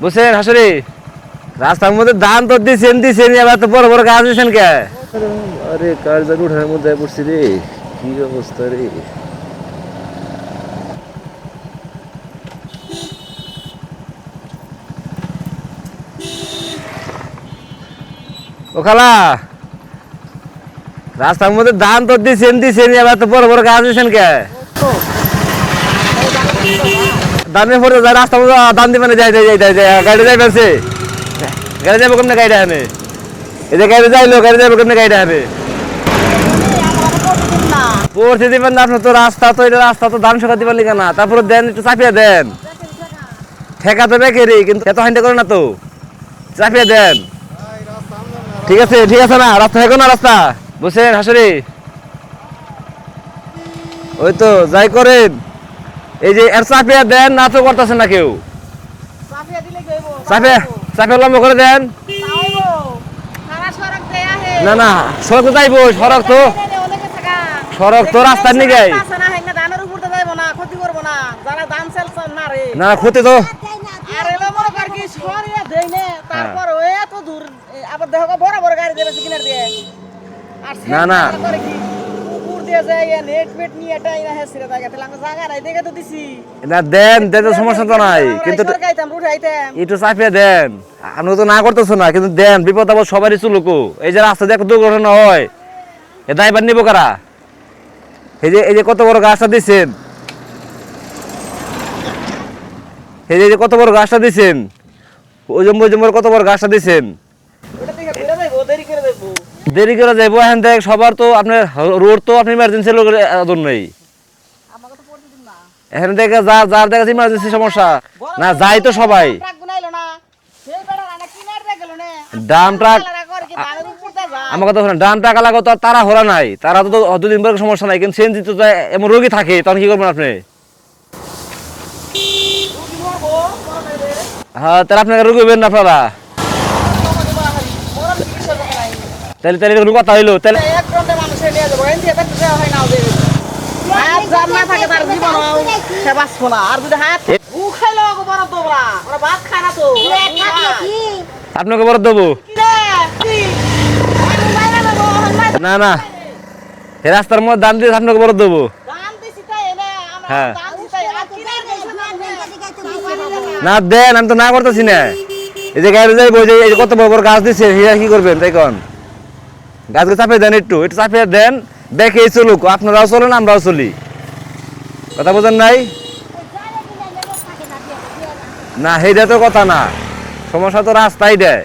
বুঝছেন হাসরি রাস্তার মধ্যে ধান তো দিছেন দিছেন এবার তো বড় বড় গাছ দিছেন কে আরে কার জানি উঠানের মধ্যে পড়ছি রে কি অবস্থা রে ও খালা রাস্তার মধ্যে ধান তো দিছেন দিছেন এবার তো বড় বড় গাছ দিছেন কে দামে পড়ে যায় রাস্তা দান দিবেন যাই যাই যাই যাই গাড়ি যাই পেছে গাড়ি যাব কেমনে গাড়িটা আনে? এই যে গাড়ি যাইলো, গাড়ি যাব কেমনে গাড়িটা আনে? পড়তে দিবেন না, আপনার তো রাস্তা তো এটা রাস্তা তো দান সকা দিবেন লিখা না। তারপরে দেন, একটু চাপিয়ে দেন। ঠেকা তো বেকেরি কিন্তু এত হাইন্ডা করে না তো। চাপিয়ে দেন। ঠিক আছে ঠিক আছে না, রাস্তা হেগো না রাস্তা। বুঝছেন হাসরি। ওই তো, যাই করেন। এই যে এর চাপিয়ে দেন না তো করতেছেন না কেউ চাপে চাপে লম্ব করে দেন। না না সড়ক তো যাইবো সড়ক তো সড়ক তো রাস্তার নিগাই না ক্ষতি তো না, না। না দেন দেন সমস্যা তো নাই কিন্তু একটু চাপিয়ে দেন। আপনি তো না করতেছো না কিন্তু দেন বিপদ আবার সবারই চলুকো এই যে রাস্তা দিয়ে দুর্ঘটনা হয় এ দায়বার নিব কারা? এই যে এই যে কত বড় গাছটা দিচ্ছেন এই যে কত বড় গাছটা দিচ্ছেন ওজম ওজম কত বড় গাছটা দিচ্ছেন দেরি করে যাইবো এখান থেকে সবার তো আপনার রোড তো আপনি ইমার্জেন্সি লোকের জন্যই। এখান থেকে যার যার দেখা ইমার্জেন্সি সমস্যা না যাই তো সবাই। ডাম ট্রাক আমার কথা শোনেন ডান টাকা লাগো তো তারা হরা নাই। তারা তো দুদিন পরে সমস্যা নাই কিন্তু সেন তো এমন রোগী থাকে তখন কি করবেন আপনি? হ্যাঁ তাহলে আপনাকে রোগী হবেন না আপনারা। তাহলে তাহলে কোনো কথা হইল তাহলে আর যদি হাত খাইলো বড় তো ওরা ভাত খায় না তো। আপনাকে বরাদ দেবো। না না। রাস্তার মধ্যে দাম দিয়ে আপনাকে বরাদ দেবো। হ্যাঁ। না দেন আমি তো না করতেছি না। এই যে গাড়ি যাইবো যে এই যে কত বড় বড় গাছ দিচ্ছে হিয়া কি করবেন তাই কন? গাছকে চাপিয়ে দেন একটু একটু চাপিয়ে দেন, দেখে চলুক, আপনারাও চলেন, আমরাও চলি। কথা বোঝেন নাই? না, সেইটা তো কথা না। সমস্যা তো রাস্তাই দেয়।